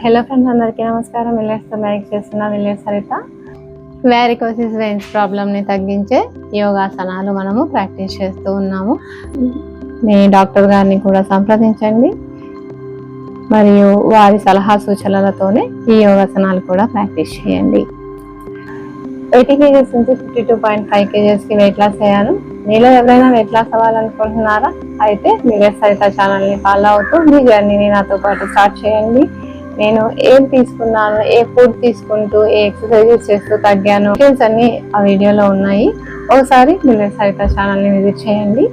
Hello friends అందరికీ నమస్కారం. విలేజ్తో లైక్ చేస్తున్న విలేజ్ సరిత. వ్యారికోసిస్ వెయిన్స్ ప్రాబ్లమ్ని తగ్గించే యోగాసనాలు మనము ప్రాక్టీస్ చేస్తూ ఉన్నాము. మీ డాక్టర్ గారిని కూడా సంప్రదించండి. మరియు వారి సలహా సూచనలతోనే ఈ యోగాసనాలు కూడా ప్రాక్టీస్ చేయండి. ఎయిటీ కేజెస్ నుంచి ఫిఫ్టీ టూ పాయింట్ ఫైవ్ కేజెస్కి వెయిట్ లాస్ అయ్యాను మీలో ఎవరైనా వెయిట్ లాస్ అవ్వాలనుకుంటున్నారా? అయితే మీరే సరిత ఛానల్ని ఫాలో అవుతూ మీ జర్నీని నాతో పాటు స్టార్ట్ చేయండి. నేను ఏం తీసుకున్నాను ఏ ఫుడ్ తీసుకుంటూ ఏ ఎక్సర్సైజెస్ చేస్తూ తగ్గాను. డీటెయిల్స్ అన్ని ఆ వీడియోలో ఉన్నాయి. ఒకసారి మీరు సరిత ఛానల్ని విజిట్ చేయండి.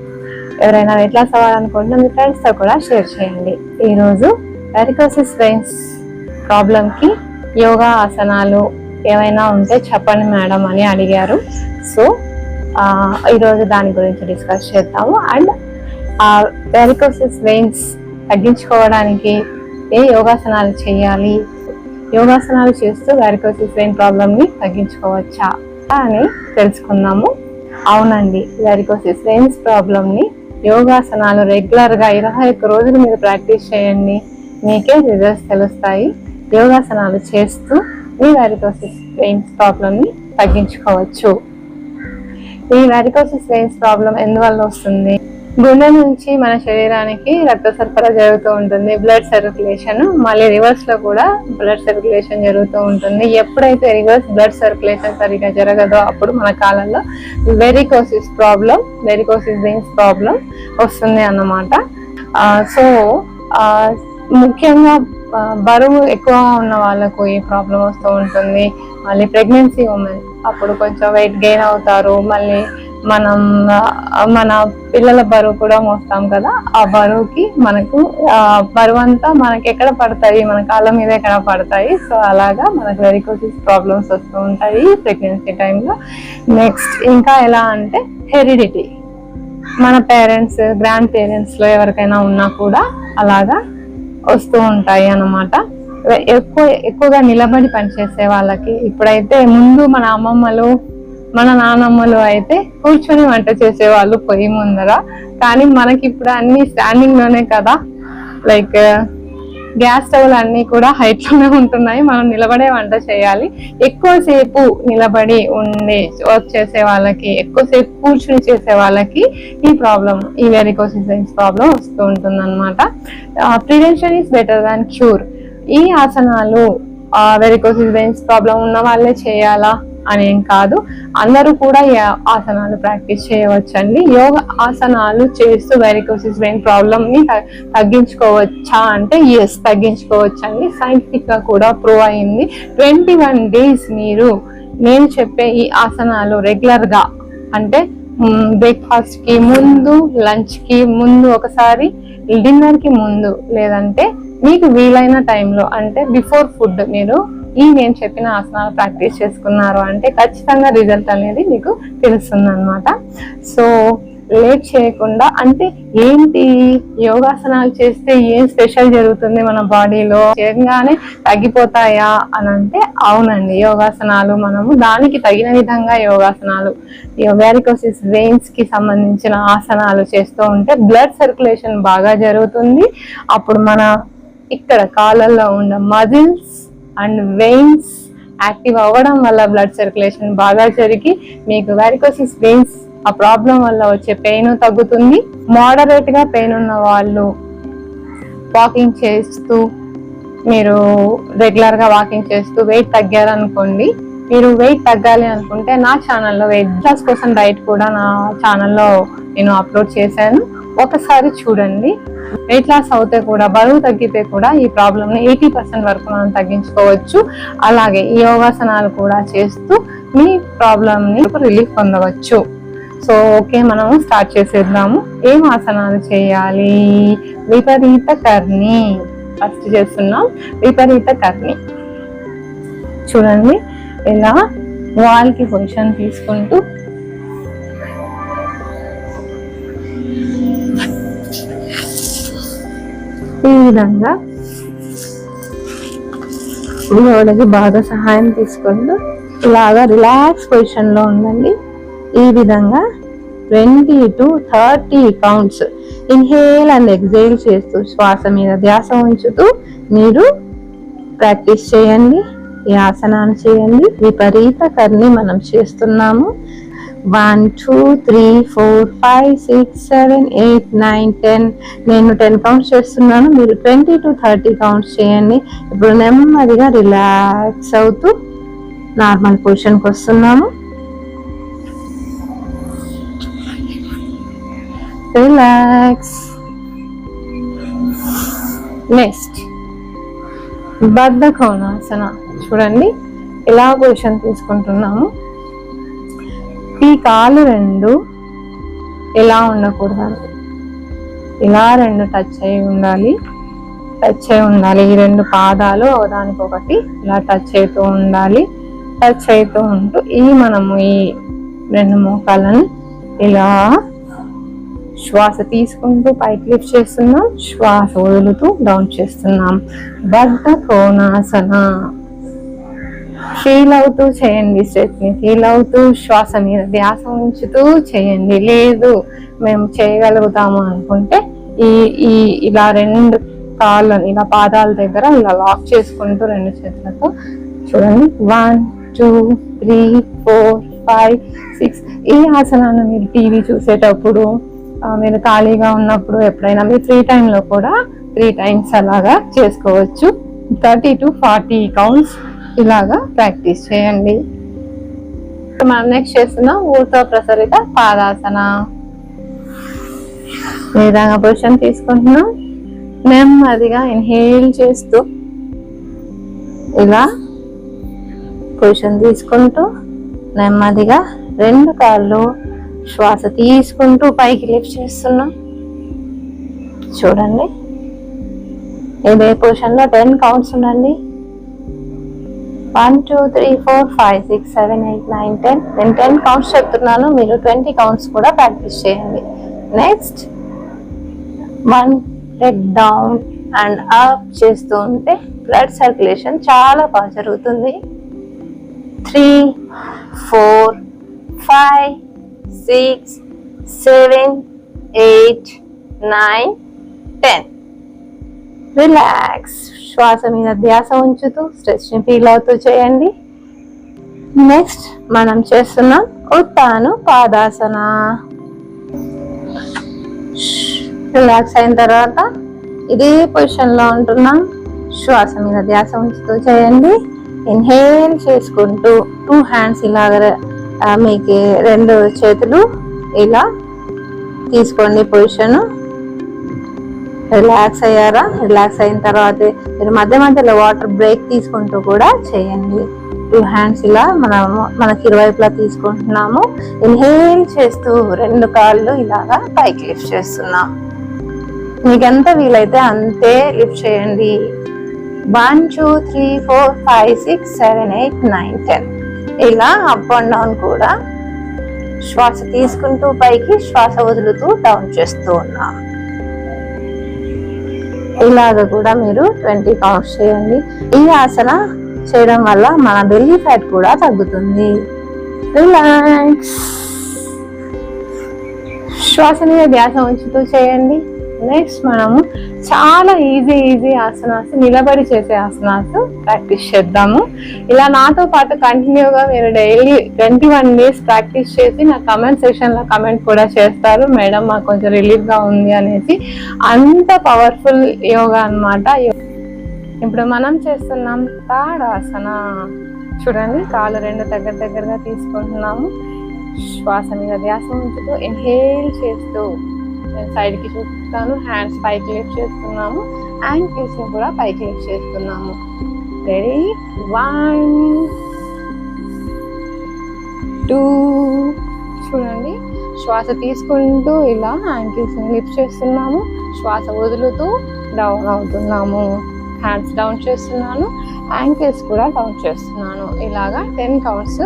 ఎవరైనా వెయిట్ లాస్ అవ్వాలనుకుంటున్న మీ ఫ్రెండ్స్తో కూడా షేర్ చేయండి. ఈరోజు వెరికోసిస్ వెయిన్స్ ప్రాబ్లంకి యోగా ఆసనాలు ఏమైనా ఉంటే చెప్పండి మేడం అని అడిగారు. సో ఈరోజు దాని గురించి డిస్కస్ చేద్దాము. అండ్ వెరికోసిస్ వెయిన్స్ తగ్గించుకోవడానికి ఏ యోగాసనాలు చేయాలి? యోగాసనాలు చేస్తూ వెరికోసిస్ వెయిన్ ప్రాబ్లమ్ని తగ్గించుకోవచ్చా అని తెలుసుకుందాము. అవునండి వెరికోసిస్ వెయిన్స్ ప్రాబ్లమ్ని యోగాసనాలు రెగ్యులర్గా ఇరవై ఒక్క రోజులు మీరు ప్రాక్టీస్ చేయండి. మీకే రిజల్ట్స్ తెలుస్తాయి. యోగాసనాలు చేస్తూ మీ వెరికోసిస్ వెయిన్స్ ప్రాబ్లమ్ని తగ్గించుకోవచ్చు. ఈ వెరికోసిస్ వెయిన్స్ ప్రాబ్లం ఎందువల్ల వస్తుంది? గుండె నుంచి మన శరీరానికి రక్త సరఫరా జరుగుతూ ఉంటుంది బ్లడ్ సర్క్యులేషన్ మళ్ళీ రివర్స్లో కూడా బ్లడ్ సర్క్యులేషన్ జరుగుతూ ఉంటుంది. ఎప్పుడైతే రివర్స్ బ్లడ్ సర్క్యులేషన్ సరిగా జరగదో అప్పుడు మన కాలంలో varicosis problem varicosis veins problem వస్తుంది అన్నమాట. సో ముఖ్యంగా బరువు ఎక్కువ ఉన్న వాళ్ళకు ఈ ప్రాబ్లం వస్తూ ఉంటుంది. మళ్ళీ ప్రెగ్నెన్సీ ఉమెన్ అప్పుడు కొంచెం వెయిట్ గెయిన్ అవుతారు. మళ్ళీ మనం మన పిల్లల బరువు కూడా మోస్తాం కదా ఆ బరువుకి మనకు ఆ, బరువు అంతా మనకి ఎక్కడ పడతాయి? మన కాళ్ళ మీద ఎక్కడ పడతాయి? సో అలాగా మనకు వెరికోసిస్ ప్రాబ్లమ్స్ వస్తూ ఉంటాయి ప్రెగ్నెన్సీ టైంలో నెక్స్ట్ ఇంకా ఎలా అంటే హెరిడిటీ మన పేరెంట్స్ గ్రాండ్ పేరెంట్స్లో ఎవరికైనా ఉన్నా కూడా అలాగా వస్తూ ఉంటాయి అన్నమాట. ఎక్కువ ఎక్కువగా నిలబడి పనిచేసే వాళ్ళకి ఇప్పుడైతే ముందు మన అమ్మమ్మలు మన నానమ్మలు అయితే కూర్చొని వంట చేసేవాళ్ళు పొయ్యి ముందర. కానీ మనకి ఇప్పుడు అన్ని స్టాండింగ్లోనే కదా. లైక్ గ్యాస్ స్టవ్లు అన్ని కూడా హైట్లోనే ఉంటున్నాయి. మనం నిలబడే వంట చేయాలి. ఎక్కువసేపు నిలబడి ఉండి వర్క్ చేసే వాళ్ళకి ఎక్కువసేపు కూర్చుని చేసే వాళ్ళకి ఈ ప్రాబ్లం ఈ వెరికోసిస్ ప్రాబ్లం వస్తూ ఉంటుంది అనమాట prevention is better than cure ఈ ఆసనాలు వెరికోసిస్ ప్రాబ్లం ఉన్న వాళ్ళే చేయాలా? అనేం కాదు. అందరూ కూడా ఆసనాలు ప్రాక్టీస్ చేయవచ్చండి. యోగ ఆసనాలు చేస్తూ వెరికోసిస్ వెయిన్ ప్రాబ్లమ్ని త- తగ్గించుకోవచ్చా అంటే ఎస్ తగ్గించుకోవచ్చండి. సైంటిఫిక్గా కూడా ప్రూవ్ అయింది. ట్వంటీ వన్ డేస్ మీరు నేను చెప్పే ఈ ఆసనాలు రెగ్యులర్గా అంటే బ్రేక్ఫాస్ట్కి ముందు లంచ్కి ముందు ఒకసారి డిన్నర్కి ముందు లేదంటే మీకు వీలైన టైంలో అంటే బిఫోర్ ఫుడ్ మీరు ఈ నేను చెప్పిన ఆసనాలు ప్రాక్టీస్ చేసుకున్నారు అంటే ఖచ్చితంగా రిజల్ట్ అనేది మీకు తెలుస్తుంది అనమాట సో లేట్ చేయకుండా అంటే ఏంటి? యోగాసనాలు చేస్తే ఏం స్పెషల్ జరుగుతుంది మన బాడీలో? చేయగానే తగ్గిపోతాయా అని అంటే అవునండి యోగాసనాలు మనము దానికి తగిన విధంగా యోగాసనాలు వ్యారికోసిస్ వెయిన్స్కి సంబంధించిన ఆసనాలు చేస్తూ ఉంటే బ్లడ్ సర్క్యులేషన్ బాగా జరుగుతుంది. అప్పుడు మన ఇక్కడ కాలంలో ఉన్న మజిల్స్ అండ్ వెయిన్స్ యాక్టివ్ అవ్వడం వల్ల బ్లడ్ సర్క్యులేషన్ బాగా జరిగి మీకు వెరికోసిస్ వెయిన్స్ ఆ ప్రాబ్లం వల్ల వచ్చే పెయిన్ తగ్గుతుంది. మోడరేట్గా పెయిన్ ఉన్న వాళ్ళు వాకింగ్ చేస్తూ మీరు రెగ్యులర్గా వాకింగ్ చేస్తూ వెయిట్ తగ్గారనుకోండి మీరు వెయిట్ తగ్గాలి అనుకుంటే నా ఛానల్లో వెయిట్ లాస్ కోసం డైట్ కూడా నా ఛానల్లో నేను అప్లోడ్ చేశాను. ఒకసారి చూడండి. వెయిట్ లాస్ అవుతే కూడా బరువు తగ్గితే కూడా ఈ ప్రాబ్లమ్ని ఎయిటీ పర్సెంట్ వరకు మనం తగ్గించుకోవచ్చు. అలాగే ఈ యోగాసనాలు కూడా చేస్తూ మీ ప్రాబ్లంని రిలీఫ్ పొందవచ్చు. సో ఓకే మనం స్టార్ట్ చేసేద్దాము. ఏం ఆసనాలు చేయాలి? విపరీత కర్ణి. ఫస్ట్ చేస్తున్నాం విపరీత కర్ణి. చూడండి ఇలా వాల్కి పొజిషన్ తీసుకుంటూ ఈ విధంగా గోడకి బాగా సహాయం తీసుకుంటూ ఇలాగా రిలాక్స్ పొజిషన్లో ఉండండి. ఈ విధంగా twenty to thirty counts inhale and exhale చేస్తూ శ్వాస మీద ధ్యాస ఉంచుతూ మీరు ప్రాక్టీస్ చేయండి. ఈ ఆసనాన్ని చేయండి. విపరీత కర్ని మనం చేస్తున్నాము. One two three four five six seven eight nine ten. నేను టెన్ కౌంట్స్ చేస్తున్నాను. మీరు ట్వంటీ టు థర్టీ కౌంట్స్ చేయండి. ఇప్పుడు నెమ్మదిగా రిలాక్స్ అవుతూ నార్మల్ పొజిషన్కి వస్తున్నాము రిలాక్స్. నెక్స్ట్. బద్ధ కోణాసన చూడండి ఇలా పొజిషన్ తీసుకుంటున్నాము? ఈ కాలు రెండు ఇలా ఉండకూడదు ఇలా రెండు టచ్ అయి ఉండాలి. టచ్ అయి ఉండాలి. ఈ రెండు పాదాలు ఒకదానికొకటి ఇలా టచ్ అవుతూ ఉండాలి. టచ్ అవుతూ ఉంటూ ఈ మనము ఈ రెండు మోకాలను ఇలా శ్వాస తీసుకుంటూ పైకి లిఫ్ట్ చేస్తున్నాం. శ్వాస వదులుతూ డౌన్ చేస్తున్నాం. బద్ధ కోణాసన ఫీల్ అవుతూ చేయండి స్ట్రెచ్ని ఫీల్ అవుతూ శ్వాస మీద ధ్యాస ఉంచుతూ చేయండి. లేదు మేము చేయగలుగుతాము అనుకుంటే ఈ ఈ ఇలా రెండు కాళ్ళని ఇలా పాదాల దగ్గర ఇలా లాక్ చేసుకుంటూ రెండు చేతులతో చూడండి. One two three four five six. ఈ ఆసనాన్ని మీరు టీవీ చూసేటప్పుడు మీరు ఖాళీగా ఉన్నప్పుడు ఎప్పుడైనా మీరు ఫ్రీ టైంలో కూడా త్రీ టైమ్స్ అలాగా చేసుకోవచ్చు. థర్టీ టు ఫార్టీ కౌంట్స్ ఇలాగా ప్రాక్టీస్ చేయండి. ఇప్పుడు మనం నెక్స్ట్ చేస్తున్నాం ఊర్తో ప్రసరిత పాదాసన. ఈ విధంగా పొజిషన్ తీసుకుంటున్నాం. నెమ్మదిగా ఇన్హేల్ చేస్తూ ఇలా పొజిషన్ తీసుకుంటూ నెమ్మదిగా రెండు కాళ్ళు శ్వాస తీసుకుంటూ పైకి లిఫ్ట్ చేస్తున్నాం. చూడండి. ఇదే పొజిషన్లో టెన్ కౌంట్స్ ఉండండి. One two three four five six seven eight nine ten. నేను టెన్ కౌంట్స్ చెప్తున్నాను మీరు ట్వంటీ కౌంట్స్ కూడా ప్రాక్టీస్ చేయండి. Next one leg down and up చేస్తూ ఉంటే బ్లడ్ సర్క్యులేషన్ చాలా బాగా జరుగుతుంది. Three four five six seven eight nine ten relax శ్వాస మీద ధ్యాస ఉంచుతూ స్ట్రెచ్ని ఫీల్ అవుతూ చేయండి. నెక్స్ట్ మనం చేస్తున్నాం ఉత్తాను పాదాసన. రిలాక్స్ అయిన తర్వాత ఇదే పొజిషన్లో ఉంటున్నాం శ్వాస మీద ధ్యాస ఉంచుతూ చేయండి. ఇన్హేల్ చేసుకుంటూ టూ హ్యాండ్స్ ఇలాగ మీకు రెండు చేతులు ఇలా తీసుకోండి పొజిషన్. రిలాక్స్ అయ్యారా? రిలాక్స్ అయిన తర్వాత మీరు మధ్య మధ్యలో వాటర్ బ్రేక్ తీసుకుంటూ కూడా చేయండి. టూ హ్యాండ్స్ ఇలా మనము మనకి ఇరువైపులా తీసుకుంటున్నాము. ఇన్హేల్ చేస్తూ రెండు కాళ్ళు ఇలాగా పైకి లిఫ్ట్ చేస్తున్నాం. మీకు ఎంత వీలైతే అంతే లిఫ్ట్ చేయండి. One two three four five six seven eight nine ten ఇలా అప్ అండ్ డౌన్ కూడా శ్వాస తీసుకుంటూ పైకి శ్వాస వదులుతూ డౌన్ చేస్తూ ఉన్నాం. ఇలాగ కూడా మీరు ట్వంటీ కౌంట్స్ చేయండి. ఈ ఆసన చేయడం వల్ల మన బెల్లీ ఫ్యాట్ కూడా తగ్గుతుంది. రిలాక్స్ శ్వాస మీద ధ్యాస ఉంచుతూ చేయండి. నెక్స్ట్ మనము చాలా ఈజీ ఈజీ ఆసనాస్ నిలబడి చేసే ఆసనాస్ ప్రాక్టీస్ చేద్దాము ఇలా నాతో పాటు కంటిన్యూగా మీరు daily twenty one days practice చేసి నా కమెంట్ సెక్షన్లో కమెంట్ కూడా చేస్తారు మేడం మాకు కొంచెం రిలీఫ్గా ఉంది అనేసి అంత పవర్ఫుల్ యోగా అన్నమాట ఇప్పుడు మనం చేస్తున్నాం తాడాసన చూడండి కాలు రెండు దగ్గర దగ్గరగా తీసుకుంటున్నాము శ్వాస మీద ధ్యాస ఉంచుతూ ఇన్హేల్ చేస్తూ నేను సైడ్కి చూపిస్తాను. హ్యాండ్స్ పైకి లిఫ్ట్ చేస్తున్నాము. యాంకిల్స్ని కూడా పైకి లిఫ్ట్ చేస్తున్నాము. రెడీ వన్ టూ చూడండి. శ్వాస తీసుకుంటూ ఇలా యాంకిల్స్ని లిఫ్ట్ చేస్తున్నాము. శ్వాస వదులుతూ డౌన్ అవుతున్నాము. హ్యాండ్స్ డౌన్ చేస్తున్నాను. యాంకిల్స్ కూడా డౌన్ చేస్తున్నాను. ఇలాగా టెన్ కౌంట్స్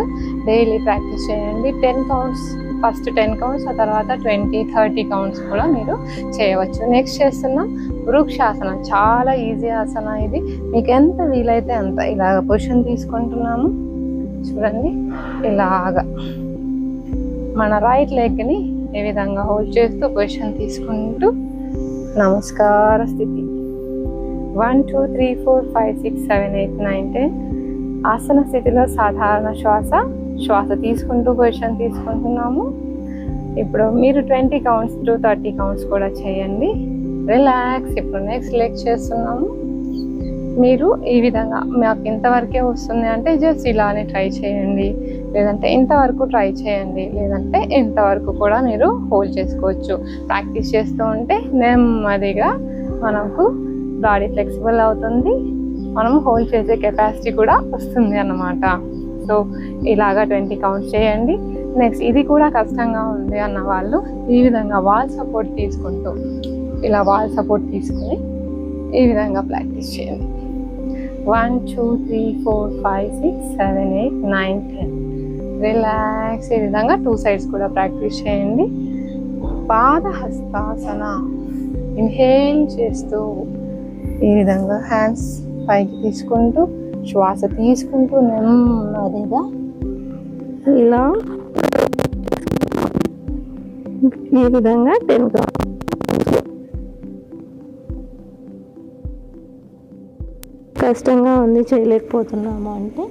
డైలీ ప్రాక్టీస్ చేయండి. Ten counts first ten counts ఆ తర్వాత ట్వంటీ థర్టీ కౌంట్స్ కూడా మీరు చేయవచ్చు. నెక్స్ట్ చేస్తున్నాం వృక్షాసనం. చాలా ఈజీ ఆసన ఇది. మీకు ఎంత వీలైతే అంత ఇలాగ పొజిషన్ తీసుకుంటున్నాము చూడండి. ఇలాగా. మన రైట్ లెగ్ని ఈ విధంగా హోల్డ్ చేస్తూ పొజిషన్ తీసుకుంటూ నమస్కార స్థితి. One two three four five six seven eight nine ten ఆసన స్థితిలో సాధారణ శ్వాస శ్వాస తీసుకుంటూ పొజిషన్ తీసుకుంటున్నాము. ఇప్పుడు మీరు twenty counts to thirty counts కూడా చేయండి. రిలాక్స్. ఇప్పుడు నెక్స్ట్ లెగ్ చేస్తున్నాము. మీరు ఈ విధంగా మాకు ఇంతవరకే వస్తుంది అంటే జస్ట్ ఇలానే ట్రై చేయండి. లేదంటే ఇంతవరకు ట్రై చేయండి. లేదంటే ఇంతవరకు కూడా మీరు హోల్డ్ చేసుకోవచ్చు. ప్రాక్టీస్ చేస్తూ ఉంటే నెమ్మదిగా మనకు బాడీ ఫ్లెక్సిబుల్ అవుతుంది. మనం హోల్డ్ చేసే కెపాసిటీ కూడా వస్తుంది అన్నమాట. సో ఇలాగా ట్వంటీ కౌంట్స్ చేయండి. నెక్స్ట్ ఇది కూడా కష్టంగా ఉంది అన్న వాళ్ళు ఈ విధంగా వాల్ సపోర్ట్ తీసుకుంటూ ఇలా వాల్ సపోర్ట్ తీసుకొని ఈ విధంగా ప్రాక్టీస్ చేయండి. One two three four five six seven eight nine ten relax ఈ విధంగా టూ సైడ్స్ కూడా ప్రాక్టీస్ చేయండి. పాద హస్తాసన ఇన్హేల్ చేస్తూ ఈ విధంగా హ్యాండ్స్ పైకి తీసుకుంటూ శ్వాస తీసుకుంటూ నెమ్మదిగా ఇలా ఈ విధంగా టెన్ కష్టంగా ఉంది చేయలేకపోతున్నాము అంటే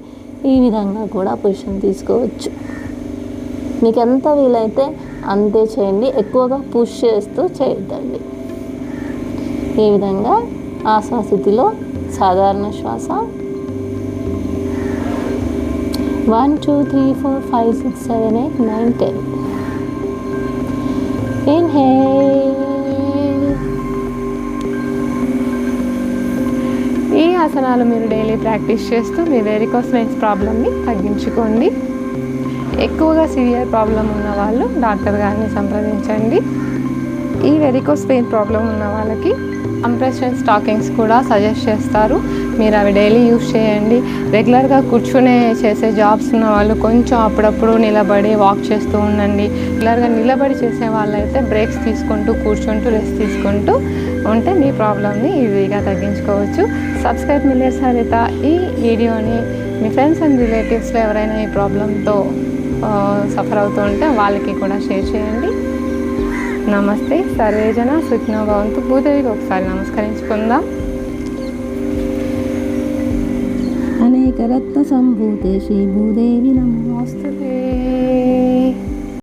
ఈ విధంగా కూడా పొజిషన్ తీసుకోవచ్చు. మీకు ఎంత వీలైతే అంతే చేయండి. ఎక్కువగా పుష్ చేస్తూ చేయొద్దండి. ఈ విధంగా ఆసన సాధారణ శ్వాస one two three four five six seven eight nine ten. Inhale. ఈ ఆసనాలు మీరు డైలీ ప్రాక్టీస్ చేస్తూ మీ వెరికోస్ వెయిన్స్ ప్రాబ్లమ్ని తగ్గించుకోండి. ఎక్కువగా సివియర్ ప్రాబ్లం ఉన్న వాళ్ళు డాక్టర్ గారిని సంప్రదించండి. ఈ వెరికోస్ పెయిన్ ప్రాబ్లం ఉన్న వాళ్ళకి అంప్రెషన్ స్టాకింగ్స్ కూడా సజెస్ట్ చేస్తారు. మీరు అవి డైలీ యూస్ చేయండి. రెగ్యులర్గా కూర్చునే చేసే జాబ్స్ ఉన్న వాళ్ళు కొంచెం అప్పుడప్పుడు నిలబడి వాక్ చేస్తూ ఉండండి. రెగ్యులర్గా నిలబడి చేసే వాళ్ళైతే బ్రేక్స్ తీసుకుంటూ కూర్చుంటూ రెస్ట్ తీసుకుంటూ ఉంటే మీ ప్రాబ్లమ్ని ఈజీగా తగ్గించుకోవచ్చు. సబ్స్క్రైబ్ మిల్లెట్స్ సరిత ఈ వీడియోని మీ ఫ్రెండ్స్ అండ్ రిలేటివ్స్లో ఎవరైనా ఈ ప్రాబ్లంతో సఫర్ అవుతూ ఉంటే వాళ్ళకి కూడా షేర్ చేయండి. నమస్తే. సర్వేజన సుఖ్నో భవంతు. భూదేవికి ఒకసారి నమస్కరించుకుందాం. అనేక సంభూతే శ్రీభూదేవి నమోస్తుతే.